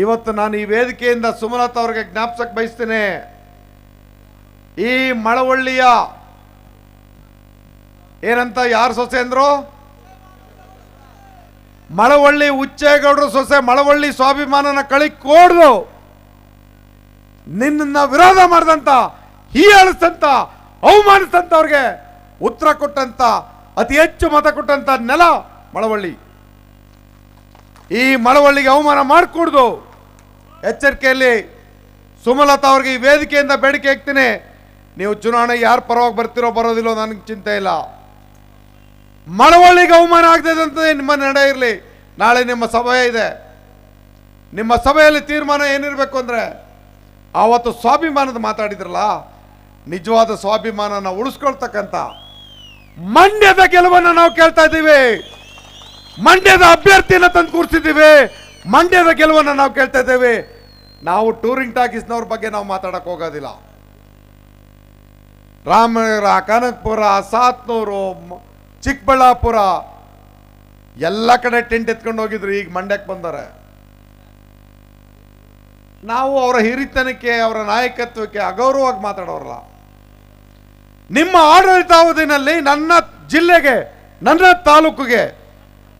ಇವತ್ತು ನಾನು ಈ ವೇದಿಕೆಯಿಂದ ಸುಮಲತಾ ಅವ್ರಿಗೆ ಜ್ಞಾಪಿಸಕ್ಕೆ ಬಯಸ್ತೇನೆ. ಈ ಮಳವಳ್ಳಿಯ ಏನಂತ ಯಾರು ಸೊಸೆ ಅಂದ್ರು? ಮಳವಳ್ಳಿ ಉಚ್ಚೇಗೌಡರು ಸೊಸೆ, ಮಳವಳ್ಳಿ ಸ್ವಾಭಿಮಾನನ ಕಳಿ ಕೋಡ್ದು ನಿನ್ನ ವಿರೋಧ ಮಾಡಿದಂತ, ಹೀಯಾಳಿಸ್ತಂತ ಅವಮಾನಿಸ್ತಂತವ್ರಿಗೆ ಉತ್ತರ ಕೊಟ್ಟಂತ, ಅತಿ ಹೆಚ್ಚು ಮತ ಕೊಟ್ಟಂತ ನೆಲ ಮಳವಳ್ಳಿ. ಈ ಮಳವಳ್ಳಿಗೆ ಅವಮಾನ ಮಾಡಿಕೊಡ್ದು. ಎಚ್ಚರಿಕೆಯಲ್ಲಿ ಸುಮಲತಾ ಅವ್ರಿಗೆ ಈ ವೇದಿಕೆಯಿಂದ ಬೇಡಿಕೆ ಹಾಕ್ತೀನಿ ನೀವು ಚುನಾವಣೆ ಯಾರು ಪರವಾಗಿ ಬರ್ತಿರೋ ಬರೋದಿಲ್ಲೋ ನನಗೆ ಚಿಂತೆ ಇಲ್ಲ. ಮಳವಳ್ಳಿಗೆ ಅವಮಾನ ಅಂತ ನಿಮ್ಮ ನಡೆ ಇರಲಿ. ನಾಳೆ ನಿಮ್ಮ ಸಭೆ ಇದೆ. ನಿಮ್ಮ ಸಭೆಯಲ್ಲಿ ತೀರ್ಮಾನ ಏನಿರಬೇಕು ಅಂದರೆ, ಆವತ್ತು ಸ್ವಾಭಿಮಾನದ ಮಾತಾಡಿದ್ರಲ್ಲ, ನಿಜವಾದ ಸ್ವಾಭಿಮಾನನ ಉಳಿಸ್ಕೊಳ್ತಕ್ಕಂಥ ಮಂಡ್ಯದ ಗೆಲುವನ್ನು ನಾವು ಕೇಳ್ತಾ ಇದ್ದೀವಿ. ಮಂಡ್ಯದ ಅಭ್ಯರ್ಥಿಯನ್ನು ತಂದು ಕೂರಿಸಿದ್ದೀವಿ. ಮಂಡ್ಯದ ಗೆಲುವನ್ನು ನಾವು ಕೇಳ್ತಾ ಇದ್ದೇವೆ. ನಾವು ಟೂರಿಂಗ್ ಟಾಕೀಸ್ನವ್ರ ಬಗ್ಗೆ ನಾವು ಮಾತಾಡಕ್ ಹೋಗೋದಿಲ್ಲ. ರಾಮನಗರ, ಕನಕಪುರ, ಸಾತ್ನೂರು ಚಿಕ್ಕಬಳ್ಳಾಪುರ, ಎಲ್ಲ ಕಡೆ ಟೆಂಟ್ ಎತ್ಕೊಂಡು ಹೋಗಿದ್ರು, ಈಗ ಮಂಡ್ಯಕ್ಕೆ ಬಂದರೆ ನಾವು ಅವರ ಹಿರಿತನಕ್ಕೆ, ಅವರ ನಾಯಕತ್ವಕ್ಕೆ ಅಗೌರವವಾಗಿ ಮಾತಾಡೋರಲ್ಲ. ನಿಮ್ಮ ಆಡಳಿತಾವಧಿನಲ್ಲಿ ನನ್ನ ಜಿಲ್ಲೆಗೆ, ನನ್ನ ತಾಲೂಕಿಗೆ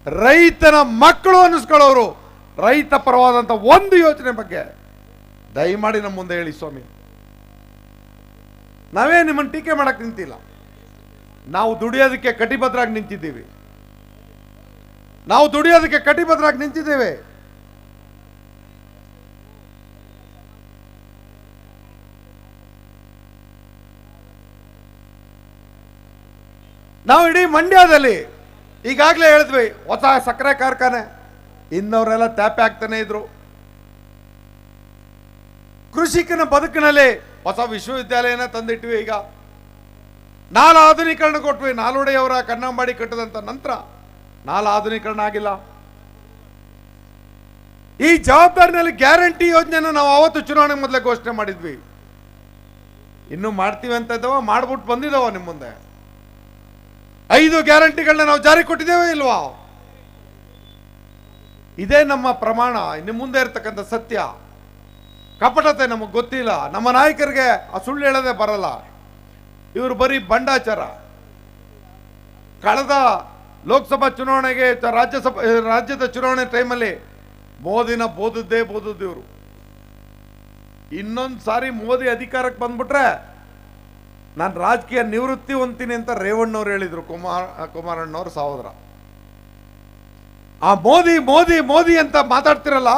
ರೈತನ ಮಕ್ಕಳು ಅನ್ನಿಸ್ಕೊಳ್ಳೋರು. ರೈತ ಪರವಾದಂಥ ಒಂದು ಯೋಚನೆ ಬಗ್ಗೆ ದಯಮಾಡಿ ನಮ್ಮ ಮುಂದೆ ಹೇಳಿ ಸ್ವಾಮಿ. ನಾವೇ ನಿಮ್ಮನ್ನು ಟೀಕೆ ಮಾಡಕ್ ನಿಂತಿಲ್ಲ. ನಾವು ದುಡಿಯೋದಕ್ಕೆ ಕಟಿಬದ್ರಾಗಿ ನಿಂತಿದ್ದೀವಿ. ನಾವು ದುಡಿಯೋದಕ್ಕೆ ಕಟಿಬದ್ರಾಗಿ ನಿಂತಿದ್ದೇವೆ. ನಾವು ಇಡೀ ಮಂಡ್ಯದಲ್ಲಿ ಈಗಾಗಲೇ ಹೇಳಿದ್ವಿ, ಹೊಸ ಸಕ್ಕರೆ ಕಾರ್ಖಾನೆ. ಇನ್ನವರೆಲ್ಲ ತ್ಯಾಪೆ ಆಗ್ತಾನೆ ಇದ್ರು. ಕೃಷಿಕನ ಬದುಕಿನಲ್ಲಿ ಹೊಸ ವಿಶ್ವವಿದ್ಯಾಲಯನ ತಂದಿಟ್ವಿ ಈಗ. ನಾಲ್ ಆಧುನೀಕರಣ ಕೊಟ್ವಿ, ನಾಲ್ವಡೆಯವರ ಕನ್ನಂಬಾಡಿ ಕಟ್ಟದಂತ ನಂತರ ನಾಲ್ ಆಧುನೀಕರಣ ಆಗಿಲ್ಲ. ಈ ಜವಾಬ್ದಾರಿನಲ್ಲಿ ಗ್ಯಾರಂಟಿ ಯೋಜನೆನ ನಾವು ಅವತ್ತು ಚುನಾವಣೆ ಮೊದಲೇ ಘೋಷಣೆ ಮಾಡಿದ್ವಿ. ಇನ್ನು ಮಾಡ್ತೀವಿ ಅಂತ ಇದ್ದಾವ, ಮಾಡ್ಬಿಟ್ಟು ಬಂದಿದ್ದಾವ ನಿಮ್ಮ ಮುಂದೆ. ಐದು ಗ್ಯಾರಂಟಿಗಳನ್ನ ನಾವು ಜಾರಿ ಕೊಟ್ಟಿದ್ದೇವೆ ಇಲ್ವಾ? ಇದೇ ನಮ್ಮ ಪ್ರಮಾಣ, ಇನ್ನು ಮುಂದೆ ಇರ್ತಕ್ಕಂಥ ಸತ್ಯ. ಕಪಟತೆ ನಮಗೆ ಗೊತ್ತಿಲ್ಲ. ನಮ್ಮ ನಾಯಕರಿಗೆ ಆ ಸುಳ್ಳು ಹೇಳೋದೇ ಬರಲ್ಲ. ಇವರು ಬರೀ ಬಂಡಾಚಾರ. ಕಳೆದ ಲೋಕಸಭಾ ಚುನಾವಣೆಗೆ ರಾಜ್ಯಸಭಾ ರಾಜ್ಯದ ಚುನಾವಣೆ ಟೈಮಲ್ಲಿ ಮೋದಿನ ಬೋದದ್ದೇ ಬೋದದ್ದು ಇವರು. ಇನ್ನೊಂದು ಸಾರಿ ಮೋದಿ ಅಧಿಕಾರಕ್ಕೆ ಬಂದ್ಬಿಟ್ರೆ ನಾನು ರಾಜಕೀಯ ನಿವೃತ್ತಿ ಹೊಂತೀನಿ ಅಂತ ರೇವಣ್ಣವ್ರು ಹೇಳಿದರು, ಕುಮಾರ್ ಕುಮಾರಣ್ಣವ್ರ ಸಹೋದರ. ಆ ಮೋದಿ ಮೋದಿ ಮೋದಿ ಅಂತ ಮಾತಾಡ್ತಿರಲ್ಲ